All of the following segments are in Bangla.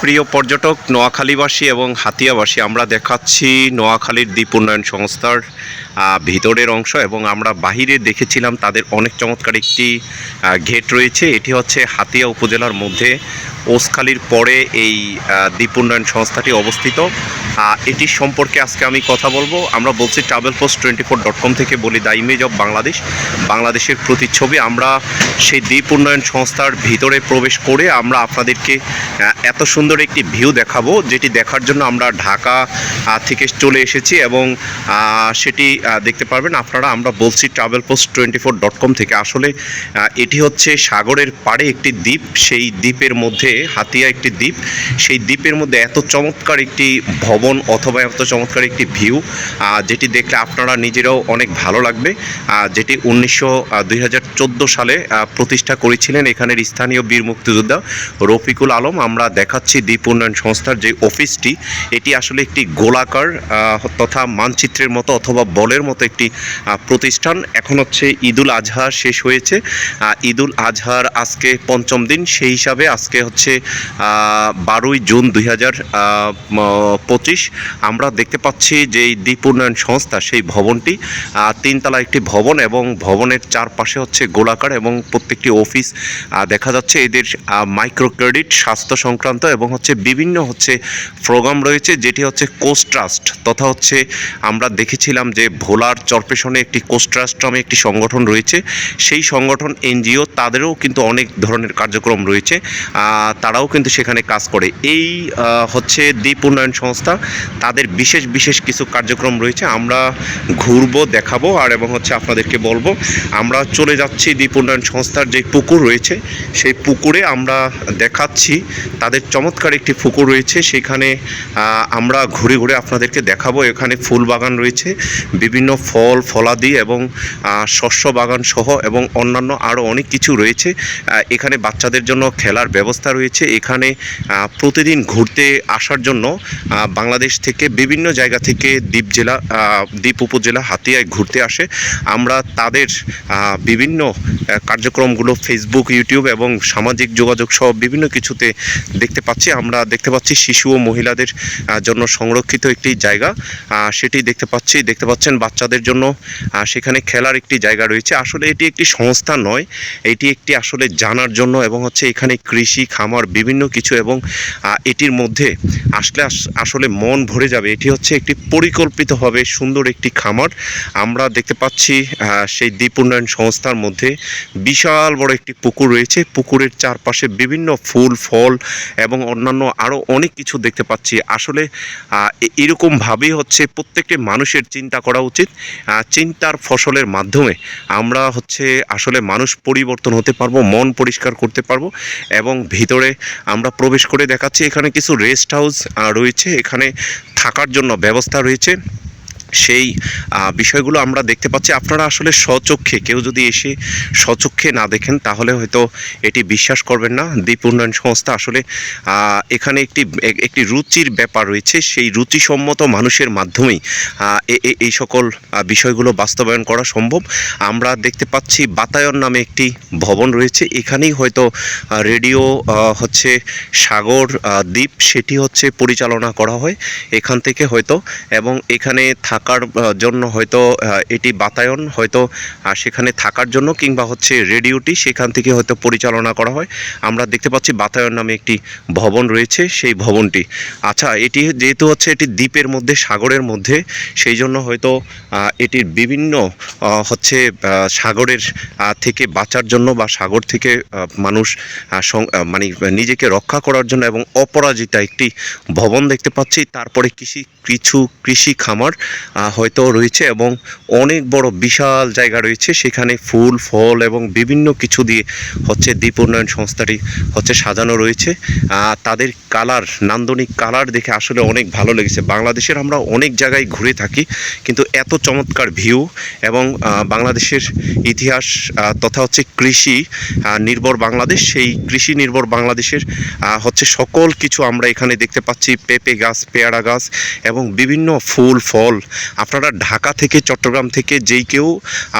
প্রিয় পর্যটক, নোয়াখালীবাসী এবং হাতিয়াবাসী, আমরা দেখাচ্ছি নোয়াখালীর দ্বীপ উন্নয়ন সংস্থার ভিতরের অংশ এবং আমরা বাহিরে দেখেছিলাম তাদের অনেক চমৎকার একটি গেট রয়েছে। এটি হচ্ছে হাতিয়া উপজেলার মধ্যে ওসখালীর পরে এই দ্বীপ উন্নয়ন সংস্থাটি অবস্থিত। এটির সম্পর্কে আজকে আমি কথা বলব। আমরা বলছি travel post twenty four dot com থেকে বলি দ্য ইমেজ অব বাংলাদেশ বাংলাদেশের প্রতিচ্ছবি। আমরা সেই দ্বীপ উন্নয়ন সংস্থার ভিতরে প্রবেশ করে আমরা আপনাদেরকে এত সুন্দর একটি ভিউ দেখাবো, যেটি দেখার জন্য আমরা ঢাকা থেকে চলে এসেছি এবং সেটি দেখতে পারবেন। আপনারা আমরা বলছি travel post twenty four dot com থেকে। আসলে এটি হচ্ছে সাগরের পাড়ে একটি দ্বীপ। সেই দ্বীপের মধ্যে হাতিয়া একটি দ্বীপ, সেই দ্বীপের মধ্যে এত চমৎকার একটি ভবন অথবা এত চমৎকার একটি ভিউ যেটি দেখলে আপনারা নিজেরাও অনেক ভালো লাগবে যেটি উনিশশো দুই সালে প্রতিষ্ঠা করেছিলেন এখানের স্থানীয় বীর মুক্তিযোদ্ধা রফিকুল আলম। আমরা দেখাচ্ছি দ্বীপ উন্নয়ন সংস্থার যে অফিসটি, এটি আসলে একটি গোলাকার তথা মানচিত্রের মতো অথবা বলের মতো একটি প্রতিষ্ঠান। এখন হচ্ছে ঈদুল আজহা শেষ হয়েছে ঈদুল আজহার আজকে পঞ্চম দিন, সেই হিসাবে আজকে হচ্ছে বারোই জুন দুই হাজার পঁচিশ। আমরা দেখতে পাচ্ছি যে দ্বীপ উন্নয়ন সংস্থা, সেই ভবনটি তিনতলা একটি ভবন এবং ভবনের চারপাশে হচ্ছে গোলাকার এবং প্রত্যেকটি অফিস দেখা যাচ্ছে এদের মাইক্রো ক্রেডিট স্বাস্থ্য সংক্রান্ত এবং হচ্ছে বিভিন্ন হচ্ছে প্রোগ্রাম রয়েছে, যেটি হচ্ছে কোস্ট ট্রাস্ট তথা হচ্ছে আমরা দেখেছিলাম যে ভোলার চরপেশনে একটি কোস্ট ট্রাস্ট নামে একটি সংগঠন রয়েছে। সেই সংগঠন এনজিও, তাদেরও কিন্তু অনেক ধরনের কার্যক্রম রয়েছে। তারাও কিন্তু সেখানে কাজ করে। এই হচ্ছে দ্বীপ উন্নয়ন সংস্থা, তাদের বিশেষ বিশেষ কিছু কার্যক্রম রয়েছে। আমরা ঘুরবো, দেখাবো, আর এবং হচ্ছে আপনাদেরকে বলব, আমরা চলে যাচ্ছি দ্বীপ উন্নয়ন সংস্থার যে পুকুর রয়েছে, সেই পুকুরে আমরা দেখাচ্ছি। তাদের চমৎকার একটি পুকুর রয়েছে, সেখানে আমরা ঘুরে ঘুরে আপনাদেরকে দেখাবো। এখানে ফুল বাগান রয়েছে, বিভিন্ন ফল, ফলাদি এবং শস্য বাগান সহ এবং অন্যান্য আরও অনেক কিছু রয়েছে। এখানে বাচ্চাদের জন্য খেলার ব্যবস্থা রয়েছে। এখানে প্রতিদিন ঘুরতে আসার জন্য বাংলাদেশ থেকে বিভিন্ন জায়গা থেকে দ্বীপ জেলা দ্বীপ উপজেলা হাতিয়ায় ঘুরতে আসে। আমরা তাদের বিভিন্ন কার্যক্রমগুলো ফেসবুক ইউটিউব এবং সামাজিক যোগাযোগ সহ বিভিন্ন কিছুতে দেখতে পাচ্ছি। আমরা দেখতে পাচ্ছি শিশু ও মহিলাদের জন্য সংরক্ষিত একটি জায়গা। সেটি দেখতে পাচ্ছি। দেখতে পাচ্ছেন বাচ্চাদের জন্য সেখানে খেলার একটি জায়গা রয়েছে। আসলে এটি একটি সংস্থা নয়, এটি একটি আসলে জানার জন্য এবং হচ্ছে এখানে কৃষি খামার বিভিন্ন কিছু এবং এটির মধ্যে আসলে আসলে মন ভরে যাবে। এটি হচ্ছে একটি পরিকল্পিতভাবে সুন্দর একটি খামার। আমরা দেখতে পাচ্ছি সেই দ্বীপ উন্নয়ন সংস্থার মধ্যে বিশাল বড় একটি পুকুর রয়েছে। পুকুরের চারপাশে বিভিন্ন ফুল, ফল এবং অন্যান্য আরও অনেক কিছু দেখতে পাচ্ছি। আসলে এরকমভাবেই হচ্ছে প্রত্যেকটি মানুষের চিন্তা করা উচিত। চিন্তার ফসলের মাধ্যমে আমরা হচ্ছে আসলে মানুষ পরিবর্তন হতে পারব, মন পরিষ্কার করতে পারব এবং ভিতরে আমরা প্রবেশ করে দেখাচ্ছি। এখানে কিছু রেস্ট হাউস রয়েছে। এখানে থাকার জন্য ব্যবস্থা রয়েছে। সেই বিষয়গুলো আমরা দেখতে পাচ্ছি। আপনারা আসলে স্বচক্ষে, কেউ যদি এসে স্বচক্ষে না দেখেন, তাহলে হয়তো এটি বিশ্বাস করবেন না। দ্বীপ উন্নয়ন সংস্থা আসলে এখানে একটি একটি রুচির ব্যাপার রয়েছে। সেই রুচিসম্মত মানুষের মাধ্যমেই এই সকল বিষয়গুলো বাস্তবায়ন করা সম্ভব। আমরা দেখতে পাচ্ছি বাতায়ন নামে একটি ভবন রয়েছে। এখানেই হয়তো রেডিও হচ্ছে সাগর দ্বীপ, সেটি হচ্ছে পরিচালনা করা হয় এখান থেকে হয়তো। এবং এখানে থাকার জন্য হয়তো এটি বাতায়ন হয়তো সেখানে থাকার জন্য কিংবা হচ্ছে রেডিওটি সেখান থেকে হয়তো পরিচালনা করা হয়। আমরা দেখতে পাচ্ছি বাতায়ন নামে একটি ভবন রয়েছে, সেই ভবনটি। আচ্ছা এটি যেহেতু হচ্ছে এটি দ্বীপের মধ্যে, সাগরের মধ্যে, সেই জন্য হয়তো এটির বিভিন্ন হচ্ছে সাগরের থেকে বাঁচার জন্য বা সাগর থেকে মানুষ মানে নিজেকে রক্ষা করার জন্য এবং অপরাজিতা একটি ভবন দেখতে পাচ্ছি। তারপরে কৃষি, কিছু কৃষি খামার হয়তো রয়েছে এবং অনেক বড় বিশাল জায়গা রয়েছে। সেখানে ফুল, ফল এবং বিভিন্ন কিছু দিয়ে হচ্ছে দ্বীপ উন্নয়ন সংস্থাটি হচ্ছে সাজানো রয়েছে। তাদের কালার, নান্দনিক কালার দেখে আসলে অনেক ভালো লেগেছে। বাংলাদেশের আমরা অনেক জায়গায় ঘুরে থাকি, কিন্তু এত চমৎকার ভিউ এবং বাংলাদেশের ইতিহাস তথা হচ্ছে কৃষি নির্ভর বাংলাদেশ। সেই কৃষি নির্ভর বাংলাদেশের হচ্ছে সকল কিছু আমরা এখানে দেখতে পাচ্ছি। পেঁপে গাছ, পেয়ারা গাছ এবং বিভিন্ন ফুল, ফল আপনারা ঢাকা থেকে চট্টগ্রাম থেকে যেই কেউ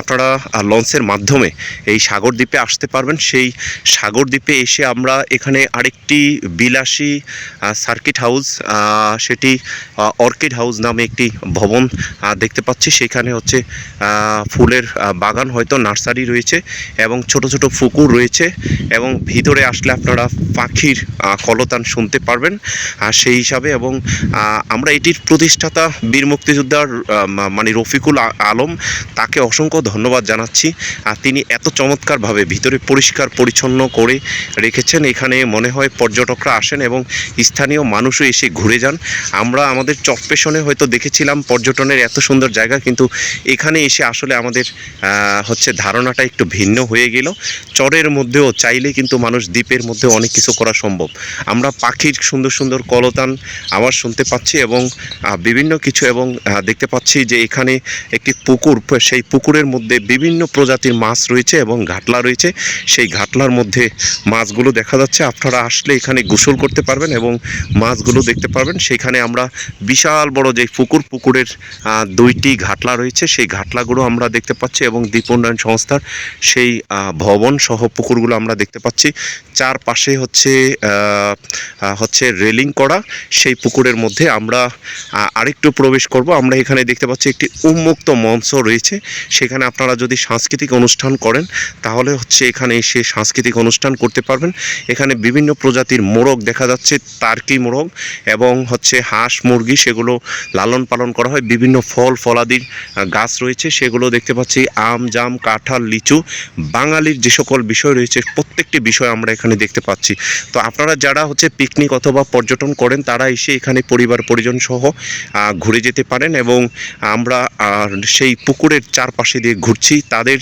আপনারা লঞ্চের মাধ্যমে এই সাগর দ্বীপে আসতে পারবেন, সেই সাগর দ্বীপে এসে আমরা এখানে আরেকটি বিলাসী সার্কিট হাউস সেটি অর্কিড হাউস নামে একটি ভবন দেখতে পাচ্ছি। সেখানে হচ্ছে ফুলের বাগান হয়তো নার্সারি রয়েছে এবং ছোট ছোট পুকুর রয়েছে এবং ভিতরে আসলে আপনারা পাখির কলতান শুনতে পারবেন। আর সেই হিসাবে এবং আমরা এটির প্রতিষ্ঠাতা বীর মুক্তিযোদ্ধার মানে রফিকুল আলম তাকে অসংখ্য ধন্যবাদ জানাচ্ছি। আর তিনি এত চমৎকারভাবে ভিতরে পরিষ্কার পরিচ্ছন্ন করে রেখেছেন। এখানে মনে হয় পর্যটকরা আসেন এবং স্থানীয় মানুষও এসে ঘুরে যান। আমরা আমাদের চকপেশনে হয়তো দেখেছিলাম পর্যটনের এত সুন্দর জায়গা কিন্তু এখানে এসে আসলে আমাদের হচ্ছে ধারণাটা একটু ভিন্ন হয়ে গেল। চরের মধ্যেও চাইলে কিন্তু মানুষ দ্বীপের মধ্যে অনেক কিছু করা সম্ভব। আমরা পাখির সুন্দর সুন্দর কলতান আওয়াজ শুনতে পাচ্ছি এবং বিভিন্ন কিছু এবং আহ, দেখতে পাচ্ছি যে এখানে একটি পুকুর, সেই পুকুরের মধ্যে বিভিন্ন প্রজাতির মাছ রয়েছে এবং ঘাটলা রয়েছে। সেই ঘাটলার মধ্যে মাছগুলো দেখা যাচ্ছে। আপনারা আসলে এখানে গোসল করতে পারবেন এবং মাছগুলো দেখতে পারবেন। সেখানে আমরা বিশাল বড় যে পুকুর, পুকুরের দুইটি ঘাটলা রয়েছে। সেই ঘাটলাগুলো আমরা দেখতে পাচ্ছি এবং দ্বীপ উন্নয়ন সংস্থার সেই ভবন সহ পুকুরগুলো আমরা দেখতে পাচ্ছি। চারপাশে হচ্ছে হচ্ছে রেলিং করা। সেই পুকুরের মধ্যে আমরা আরেকটু প্রবেশ করব। আমরা এখানে দেখতে পাচ্ছি একটি উন্মুক্ত মঞ্চ রয়েছে। সেখানে আপনারা যদি সাংস্কৃতিক অনুষ্ঠান করেন, তাহলে হচ্ছে এখানে এসে সাংস্কৃতিক অনুষ্ঠান করতে পারবেন। এখানে বিভিন্ন প্রজাতির মোরগ দেখা যাচ্ছে, টার্কি মোরগ এবং হচ্ছে হাঁস মুরগি, সেগুলো লালন পালন করা হয়। বিভিন্ন ফল ফলাদির গাছ রয়েছে, সেগুলো দেখতে পাচ্ছি, আম, জাম, কাঁঠাল, লিচু, বাঙালির যে সকল বিষয় রয়েছে, প্রত্যেকটি বিষয় আমরা এখানে দেখতে পাচ্ছি। তো আপনারা যারা হচ্ছে পিকনিক অথবা পর্যটন করেন, তারা এসে এখানে পরিবার পরিজন সহ ঘুরে যেতে পারেন এবং আমরা আহ, সেই পুকুরের চারপাশে দিয়ে ঘুরছি। তাদের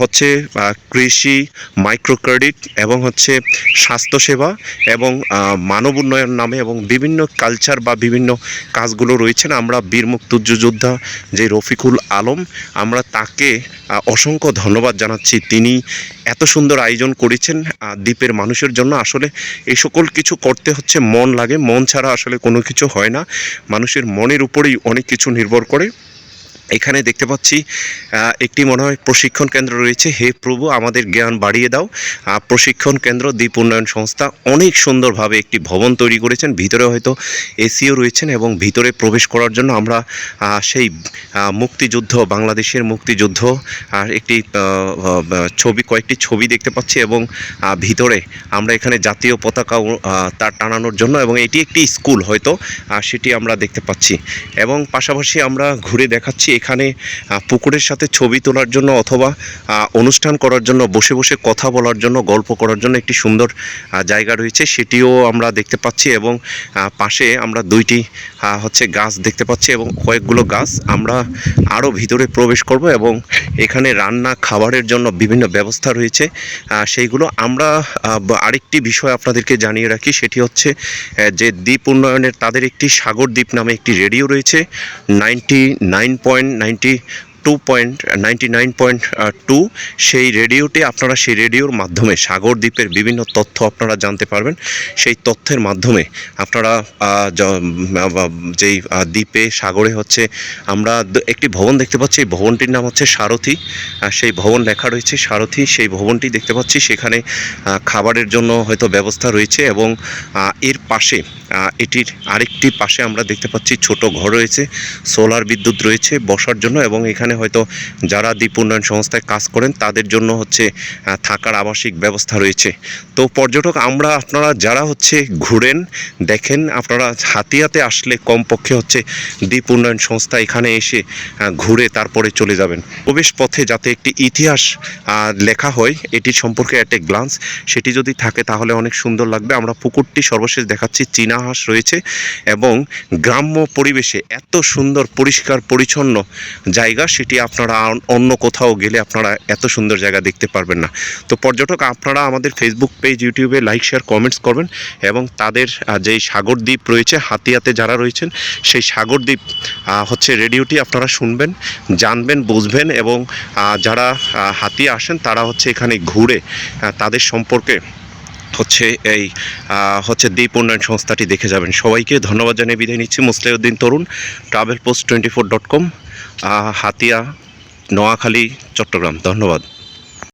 হচ্ছে কৃষি মাইক্রো ক্রেডিট এবং হচ্ছে স্বাস্থ্যসেবা এবং মানব উন্নয়ন নামে এবং বিভিন্ন কালচার বা বিভিন্ন কাজগুলো রয়েছেন আমরা বীর মুক্তিযোদ্ধা যে রফিকুল আলম আমরা তাকে অসংখ্য ধন্যবাদ জানাচ্ছি। তিনি এত সুন্দর আয়োজন করেছেন দ্বীপের মানুষের জন্য। আসলে এই সকল কিছু করতে হচ্ছে, মন লাগে। মন ছাড়া আসলে কোনো কিছু হয় না। মানুষের মনের উপরেই অনেক কিছু নির্ভর করে। এখানে দেখতে পাচ্ছি একটি মনে হয় প্রশিক্ষণ কেন্দ্র রয়েছে। হে প্রভু, আমাদের জ্ঞান বাড়িয়ে দাও। প্রশিক্ষণ কেন্দ্র, দ্বীপ উন্নয়ন সংস্থা অনেক সুন্দরভাবে একটি ভবন তৈরি করেছেন। ভিতরে হয়তো এসিও রয়েছেন এবং ভিতরে প্রবেশ করার জন্য আমরা সেই মুক্তিযুদ্ধ, বাংলাদেশের মুক্তিযুদ্ধ, আর একটি ছবি, কয়েকটি ছবি দেখতে পাচ্ছি এবং ভিতরে আমরা এখানে জাতীয় পতাকা তার টানানোর জন্য এবং এটি একটি স্কুল হয়তো সেটি আমরা দেখতে পাচ্ছি। এবং পাশাপাশি আমরা ঘুরে দেখাচ্ছি এখানে পুকুরের সাথে ছবি তোলার জন্য অথবা অনুষ্ঠান করার জন্য, বসে বসে কথা বলার জন্য, গল্প করার জন্য একটি সুন্দর জায়গা রয়েছে। সেটিও আমরা দেখতে পাচ্ছি এবং পাশে আমরা দুইটি হচ্ছে গাছ দেখতে পাচ্ছি এবং কয়েকগুলো গাছ আমরা আরও ভিতরে প্রবেশ করব এবং এখানে রান্না, খাবারের জন্য বিভিন্ন ব্যবস্থা রয়েছে। সেইগুলো আমরা আরেকটি বিষয় আপনাদেরকে জানিয়ে রাখি, সেটি হচ্ছে যে দ্বীপ উন্নয়নের তাদের একটি সাগর দ্বীপ নামে একটি রেডিও রয়েছে। Ninety nine point ninety two point ninety nine point two সেই রেডিওটি আপনারা সেই রেডিওর মাধ্যমে সাগর দ্বীপের বিভিন্ন তথ্য আপনারা জানতে পারবেন। সেই তথ্যের মাধ্যমে আপনারা যেই দ্বীপে সাগরে হচ্ছে, আমরা একটি ভবন দেখতে পাচ্ছি। এই ভবনটির নাম হচ্ছে সারথি। সেই ভবন লেখা রয়েছে সারথি। সেই ভবনটি দেখতে পাচ্ছি। সেখানে খাবারের জন্য হয়তো ব্যবস্থা রয়েছে এবং এর পাশে এটির আরেকটি পাশে আমরা দেখতে পাচ্ছি ছোট ঘর রয়েছে। সোলার বিদ্যুৎ রয়েছে বসার জন্য এবং এখানে হয়তো যারা দ্বীপ উন্নয়ন সংস্থায় কাজ করেন, তাদের জন্য হচ্ছে থাকার আবাসিক ব্যবস্থা রয়েছে। তো পর্যটক, আমরা আপনারা যারা হচ্ছে ঘুরেন, দেখেন, আপনারা হাতিয়াতে আসলে কমপক্ষে হচ্ছে দ্বীপ উন্নয়ন সংস্থা এখানে এসে ঘুরে তারপরে চলে যাবেন। প্রবেশ পথে যাতে একটি ইতিহাস লেখা হয়, এটি সম্পর্কে একটা গ্লান্স সেটি যদি থাকে তাহলে অনেক সুন্দর লাগবে। আমরা পুকুরটি সর্বশেষ দেখাচ্ছি, চীনা হাঁস রয়েছে এবং গ্রাম্য পরিবেশে এত সুন্দর, পরিষ্কার, পরিচ্ছন্ন জায়গা সেটি আপনারা অন্য কোথাও গেলে আপনারা এত সুন্দর জায়গা দেখতে পারবেন না। তো পর্যটক, আপনারা আমাদের ফেসবুক পেজ ইউটিউবে লাইক শেয়ার কমেন্টস করবেন এবং তাদের যেই সাগরদ্বীপ রয়েছে, হাতিয়াতে যারা রয়েছেন, সেই সাগরদ্বীপ হচ্ছে রেডিওটি আপনারা শুনবেন, জানবেন, বুঝবেন এবং যারা হাতিয়া আসেন, তারা হচ্ছে এখানে ঘুরে তাদের সম্পর্কে হচ্ছে এই হচ্ছে দ্বীপ উন্নয়ন সংস্থাটি দেখে যাবেন। সবাইকে ধন্যবাদ জানিয়ে বিদায় নিচ্ছি। Musliuddin Tarun travel post twenty four dot com Hatiya Noakhali Chittagong. ধন্যবাদ।